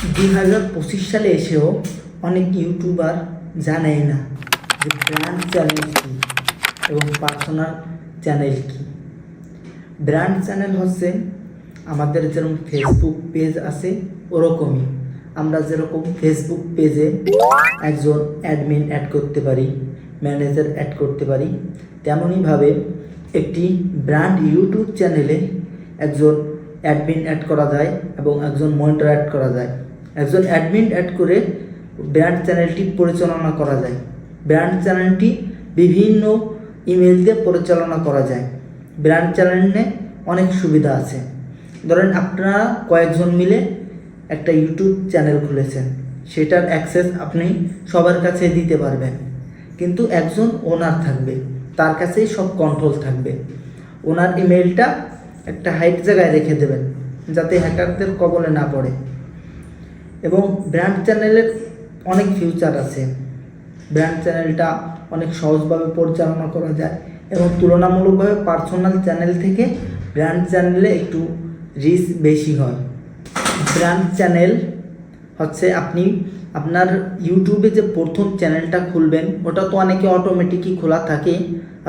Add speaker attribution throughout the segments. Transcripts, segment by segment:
Speaker 1: দুই হাজার পঁচিশ সালে এসেও অনেক ইউটিউবার জানেই না যে ব্র্যান্ড চ্যানেল কী এবং পার্সোনাল চ্যানেল কী। ব্র্যান্ড চ্যানেল হচ্ছে আমাদের যেরকম ফেসবুক পেজ আছে, ওরকমই। আমরা যেরকম ফেসবুক পেজে একজন অ্যাডমিন অ্যাড করতে পারি ম্যানেজার অ্যাড করতে পারি, তেমনইভাবে একটি ব্র্যান্ড ইউটিউব চ্যানেলে একজন অ্যাডমিন অ্যাড করা যায় এবং একজন মনিটর অ্যাড করা যায়। একজন অ্যাডমিন অ্যাড করে ব্র্যান্ড চ্যানেলটি পরিচালনা করা যায়। ব্র্যান্ড চ্যানেলটি বিভিন্ন ইমেল দিয়ে পরিচালনা করা যায়। ব্র্যান্ড চ্যানেলে অনেক সুবিধা আছে। ধরেন আপনারা কয়েকজন মিলে একটা ইউটিউব চ্যানেল খুলেছেন। সেটার অ্যাক্সেস আপনি সবার কাছে দিতে পারবেন। কিন্তু একজন ওনার থাকবে। তার কাছেই সব কন্ট্রোল থাকবে। ওনার ইমেলটা একটা হাইট জায়গায় রেখে দেবেন। যাতে হ্যাকারদের কবলে না পড়ে। এবং ব্র্যান্ড চ্যানেলের অনেক ফিউচার আছে। ব্র্যান্ড চ্যানেলটা অনেক সহজভাবে পরিচালনা করা যায় এবং তুলনামূলকভাবে পার্সোনাল চ্যানেল থেকে ব্র্যান্ড চ্যানেলে একটু রিস্ক বেশি হয়। ব্র্যান্ড চ্যানেল হচ্ছে আপনি আপনার ইউটিউবে যে প্রথম চ্যানেলটা খুলবেন, ওটা তো অনেকে অটোমেটিকই খোলা থাকে।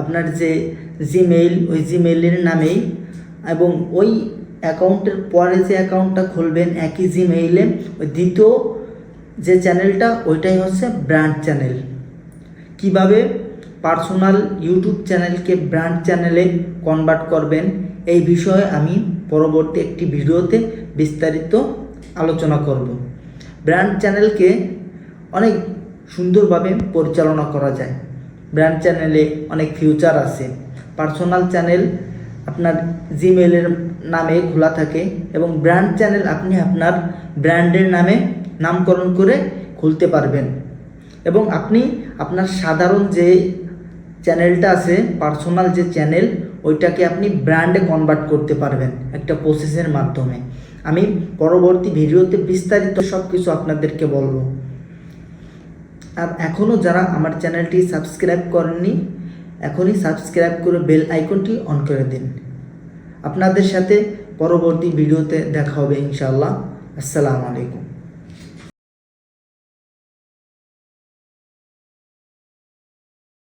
Speaker 1: আপনার যে জিমেইল ওই জিমেইলের নামেই এবং ওই অ্যাকাউন্টের পরে যে অ্যাকাউন্টটা খুলবেন, একই জিমেইলে ওই দ্বিতীয় যে চ্যানেলটা, ওইটাই হচ্ছে ব্র্যান্ড চ্যানেল। কীভাবে? পার্সোনাল ইউটিউব চ্যানেলকে ব্র্যান্ড চ্যানেলে কনভার্ট করবেন, এই বিষয়ে আমি পরবর্তী একটি ভিডিওতে বিস্তারিত আলোচনা করব। ব্র্যান্ড চ্যানেলকে অনেক সুন্দরভাবে পরিচালনা করা যায়। ব্র্যান্ড চ্যানেলে অনেক ফিউচার আছে। পার্সোনাল চ্যানেল আপনার জিমেলের নামে খোলা থাকে এবং ব্র্যান্ড চ্যানেল আপনি আপনার ব্র্যান্ডের নামে নামকরণ করে খুলতে পারবেন। এবং আপনি আপনার সাধারণ যে চ্যানেলটা আছে পার্সোনাল যে চ্যানেল ওইটাকে আপনি ব্র্যান্ডে কনভার্ট করতে পারবেন একটা প্রসেসের মাধ্যমে। আমি পরবর্তী ভিডিওতে বিস্তারিত সব কিছু আপনাদেরকে বলব। আর এখনও যারা আমার চ্যানেলটি সাবস্ক্রাইব করেননি এখনই সাবস্ক্রাইব করে বেল আইকনটি অন করে দিন। আপনাদের সাথে পরবর্তী ভিডিওতে দেখা হবে ইনশাআল্লাহ। আসসালামু আলাইকুম।